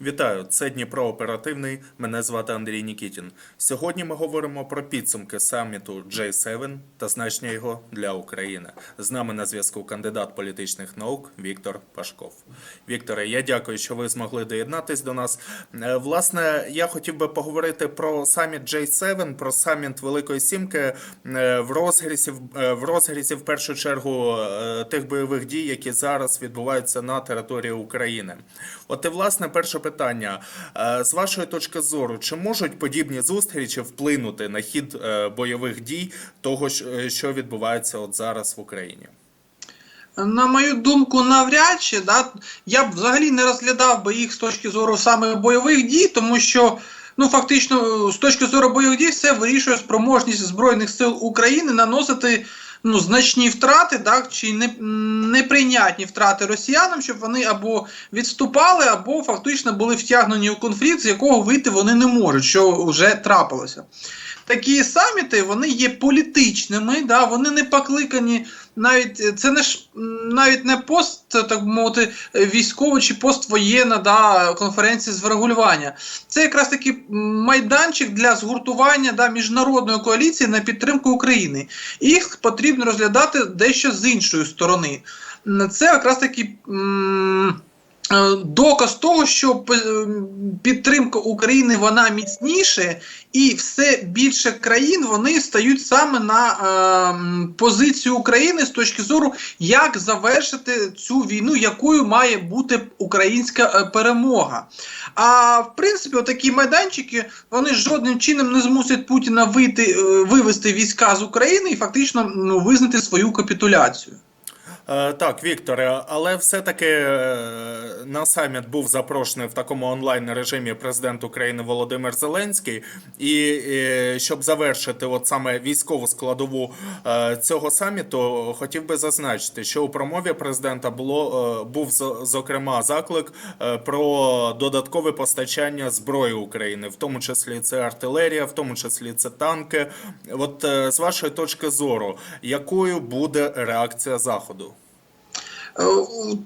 Вітаю, це Дніпро Оперативний. Мене звати Андрій Нікітін. Сьогодні ми говоримо про підсумки саміту J7 та значення його для України. З нами на зв'язку кандидат політичних наук Віктор Пашков. Вікторе, я дякую, що ви змогли доєднатись до нас. Е, Власне, я хотів би поговорити про саміт J7, про саміт Великої Сімки е, в розгрізі, е, в розгрізі в першу чергу тих бойових дій, які зараз відбуваються на території України. От і власне перше питання. Е, З вашої точки зору, чи можуть подібні зустрічі вплинути на хід е, бойових дій того, е, що відбувається от зараз в Україні? На мою думку, навряд чи да, я б взагалі не розглядав би їх з точки зору саме бойових дій, тому що ну фактично з точки зору бойових дій все вирішує спроможність збройних сил України наносити ну значні втрати, так чи не, неприйнятні втрати росіянам, щоб вони або відступали, або фактично були втягнені у конфлікт, з якого вийти вони не можуть, що вже трапилося. Такі саміти вони є політичними, да, вони не покликані навіть це не ж навіть не пост, так мовити, е, військова чи поствоєнна да, конференція з врегулювання. Це якраз таки майданчик для згуртування да, міжнародної коаліції на підтримку України. Їх потрібно розглядати дещо з іншої сторони. Це якраз таки. м, Доказ того, що підтримка України вона міцніше, і все більше країн вони стають саме на е, позицію України з точки зору, як завершити цю війну, якою має бути українська е, перемога. А в принципі, отакі майданчики вони жодним чином не змусять Путіна вийти, е, вивести війська з України і фактично ну, визнати свою капітуляцію. Е, Так, Вікторе, але все-таки е, на саміт був запрошений в такому онлайн режимі президент України Володимир Зеленський. І е, щоб завершити от саме військову складову цього саміту, хотів би зазначити, що у промові президента було був зо- зокрема заклик про додаткове постачання зброї України, в тому числі це артилерія, в тому числі це танки. От з вашої точки зору, якою буде реакція заходу? Е,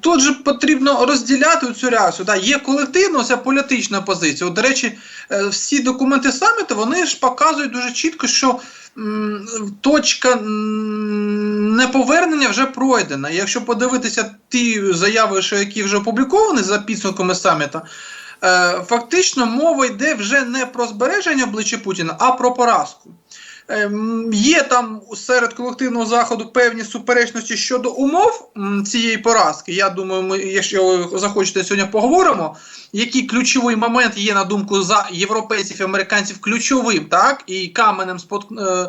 Тут же потрібно розділяти цю реакцію. Да, є колективна ця політична позиція. От, до речі, е, всі документи саміту вони ж показують дуже чітко, що м, точка неповернення вже пройдена. Якщо подивитися ті заяви, що які вже опубліковані за підсумками саміту, е, фактично мова йде вже не про збереження обличчя Путіна, а про поразку. Ем, Є там серед колективного заходу певні суперечності щодо умов цієї поразки. Я думаю, ми, якщо захочете сьогодні поговоримо, який ключовий момент є на думку за європейців і американців ключовим, так і каменем, е,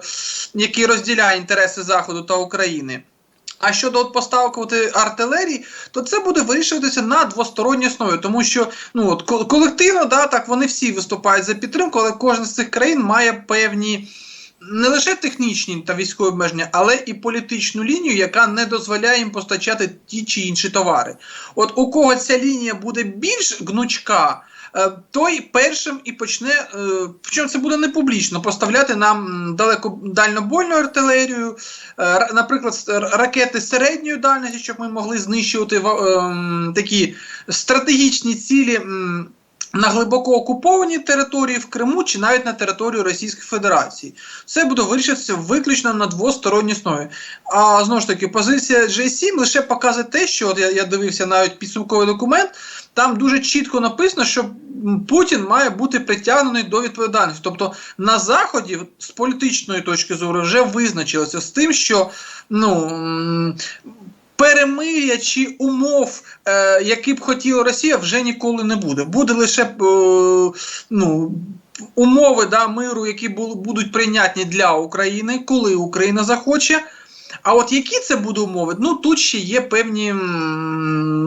який розділяє інтереси Заходу та України. А щодо от поставок е, артилерії, то це буде вирішуватися на двосторонній основі, тому що ну от колективно, да, так вони всі виступають за підтримку, але кожна з цих країн має певні не лише технічні та військові обмеження, але і політичну лінію, яка не дозволяє їм постачати ті чи інші товари. От у кого ця лінія буде більш гнучка. е, Той першим і почне, е, причому це буде не публічно, поставляти нам далеко дальнобольну артилерію, е, наприклад, ракети середньої дальності, щоб ми могли знищувати ем, такі стратегічні цілі. На глибоко окупованій території в Криму чи навіть на території Російської Федерації. Це буде вирішуватися виключно на двосторонній основі. А знову ж таки, позиція G7 лише показує те, що от я, я дивився навіть підсумковий документ. Там дуже чітко написано, що Путін має бути притягнений до відповідальності. Тобто на заході з політичної точки зору вже визначилося з тим, що ну. Перемир'я чи умов, е, які б хотіла Росія, вже ніколи не буде. Буде лише е, ну, умови да, миру, які бу- будуть прийнятні для України, коли Україна захоче. А от які це будуть умови? Ну тут ще є певні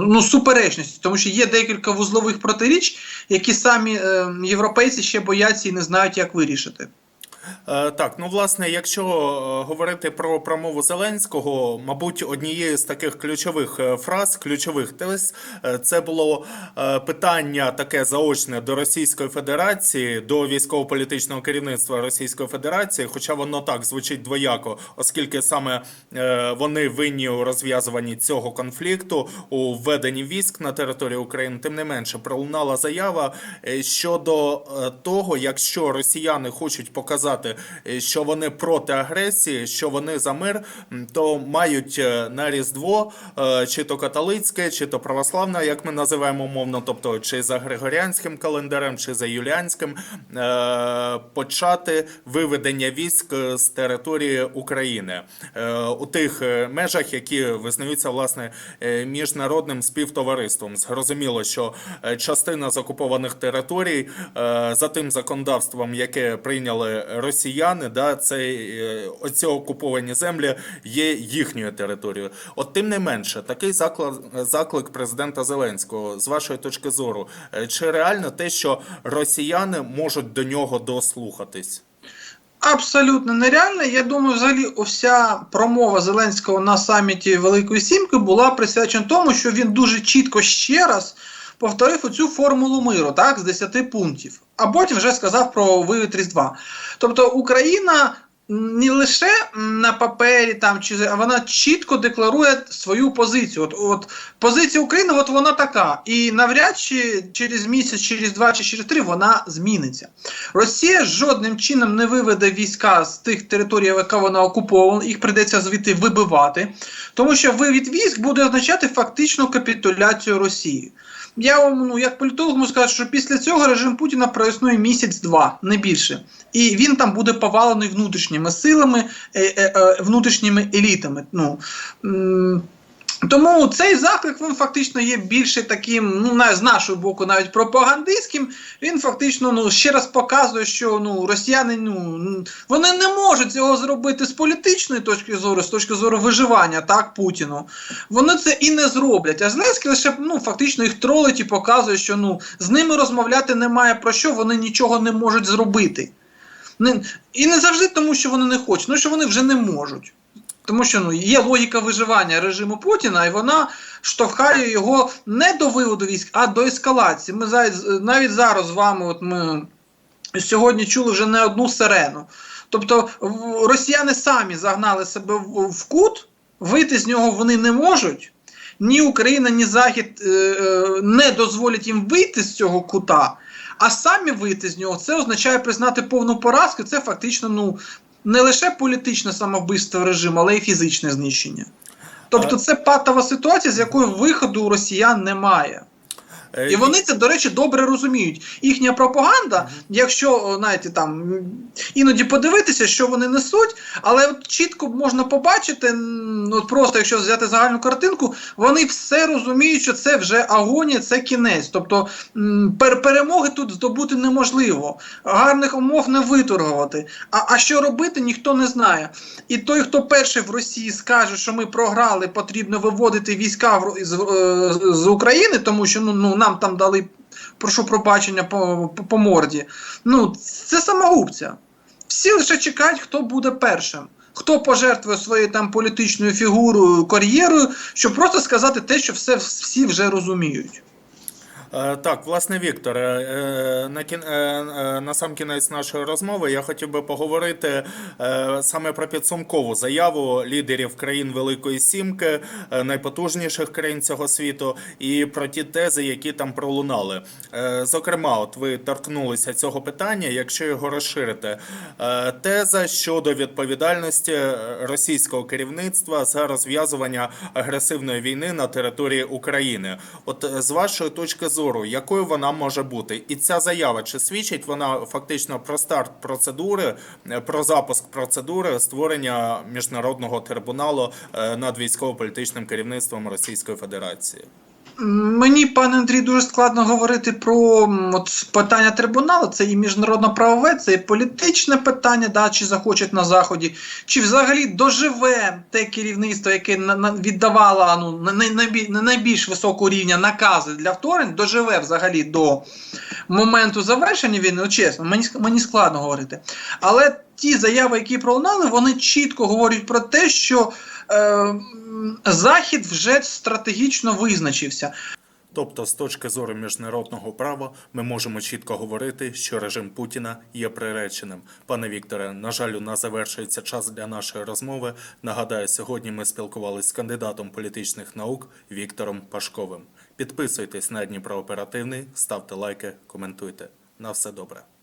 ну, суперечності, тому що є декілька вузлових протиріч, які самі е, європейці ще бояться і не знають, як вирішити. Е, Так, ну власне, якщо е, говорити про промову Зеленського, мабуть, однією з таких ключових е, фраз, ключових тез, це було питання таке заочне до Російської Федерації, до військово-політичного керівництва Російської Федерації, хоча воно так звучить двояко, оскільки саме вони винні у розв'язуванні цього конфлікту, у введенні військ на територію України, тим не менше пролунала заява щодо того, якщо росіяни хочуть показати, е, що вони проти агресії, що вони за мир, то мають е, на Різдво е, чи то католицьке, чи то православне, як ми називаємо умовно, тобто чи за Григоріанським календарем, чи за Юліанським, почати виведення військ з території України у тих межах, які визнаються власне міжнародним співтовариством. Зрозуміло, що частина з окупованих територій за тим законодавством, яке прийняли росіяни, да, це е, оці окуповані землі є їхньою територією. От тим не менше, такий заклик, заклик президента Зеленського, з вашої точки зору, е, чи реально те, що росіяни можуть до нього дослухатись? Абсолютно нереально. Я думаю, взагалі вся промова Зеленського на саміті Великої Сімки була присвячена тому, що він дуже чітко ще раз повторив оцю формулу миру, так, з 10 пунктів, а потім вже сказав про вивід Різдва. Тобто Україна не лише на папері там чи вона чітко декларує свою позицію. От, от позиція України, от вона така, і навряд чи через місяць, через два чи через три вона зміниться. Росія жодним чином не виведе війська з тих територій, яка вона окупована, їх прийдеться звідти вибивати, тому що вивід військ буде означати фактичну капітуляцію Росії. Я вам, ну, як політолог можу сказати, що після цього режим Путіна проіснує місяць-два, не більше. І він там буде повалений внутрішніми силами, е, е, е, внутрішніми елітами. Ну, тому цей заклик він фактично є більше таким, ну з нашого боку, навіть пропагандистським. Він фактично ну ще раз показує, що ну росіяни ну вони не можуть цього зробити з політичної точки зору, з точки зору виживання, так Путіну. Вони це і не зроблять. А Зеленський лише ну фактично їх тролить і показує, що ну з ними розмовляти немає про що, вони нічого не можуть зробити. Не, і не завжди тому, що вони не хочуть, ну що вони вже не можуть. Тому що ну, є логіка виживання режиму Путіна, і вона штовхає його не до виводу військ, а до ескалації. Ми навіть зараз з вами, от ми сьогодні чули вже не одну сирену. Тобто росіяни самі загнали себе в, в кут, вийти з нього вони не можуть. Ні Україна, ні Захід е, е, не дозволять їм вийти з цього кута, а самі вийти з нього це означає признати повну поразку. Це фактично ну, не лише політичне самовбивство режиму, але й фізичне знищення. Тобто це патова ситуація, з якої виходу у росіян немає. Е, І вони це, до речі, добре розуміють. Їхня пропаганда, якщо знаєте, там іноді подивитися, що вони несуть, але от чітко можна побачити, от просто якщо взяти загальну картинку, вони все розуміють, що це вже агонія, це кінець. Тобто пер- перемоги тут здобути неможливо, гарних умов не виторгувати. А, а що робити, ніхто не знає. І той, хто перший в Росії скаже, що ми програли, потрібно виводити війська з, е, з України, тому що ну, ну нам там дали, прошу пробачення по, по, по морді. Ну, це самогубця. Всі лише чекають, хто буде першим. Хто пожертвує своєю там політичною фігурою, кар'єрою, щоб просто сказати те, що все всі вже розуміють. Е, Так, власне, Віктор, е, на, кін... е, е, на сам кінець нашої розмови я хотів би поговорити е, саме про підсумкову заяву лідерів країн Великої Сімки, е, найпотужніших країн цього світу, і про ті тези, які там пролунали. Е, Зокрема, от ви торкнулися цього питання, якщо його розширити. Е, Теза щодо відповідальності е, російського керівництва за розв'язування агресивної війни на території України. От е, з вашої точки зору, якою вона може бути? І ця заява чи свідчить вона фактично про старт процедури, е, про запуск процедури створення міжнародного трибуналу е, над військово-політичним керівництвом Російської Федерації? Мені, пане Андрій, дуже складно говорити про от, питання трибуналу. Це і міжнародно-правове, це і політичне питання, да, чи захочуть на Заході, чи взагалі доживе те керівництво, яке віддавало ну, на, на, найбільш високого рівня накази для вторгнень, доживе взагалі до моменту завершення війни. Ну, чесно, мені, мені складно говорити. Але ті заяви, які пролунали, вони чітко говорять про те, що е, Захід вже стратегічно визначився. Тобто, з точки зору міжнародного права, ми можемо чітко говорити, що режим Путіна є приреченим. Пане Вікторе, на жаль, у нас завершується час для нашої розмови. Нагадаю, сьогодні ми спілкувалися з кандидатом політичних наук Віктором Пашковим. Підписуйтесь на Дніпро Оперативний, ставте лайки, коментуйте. На все добре.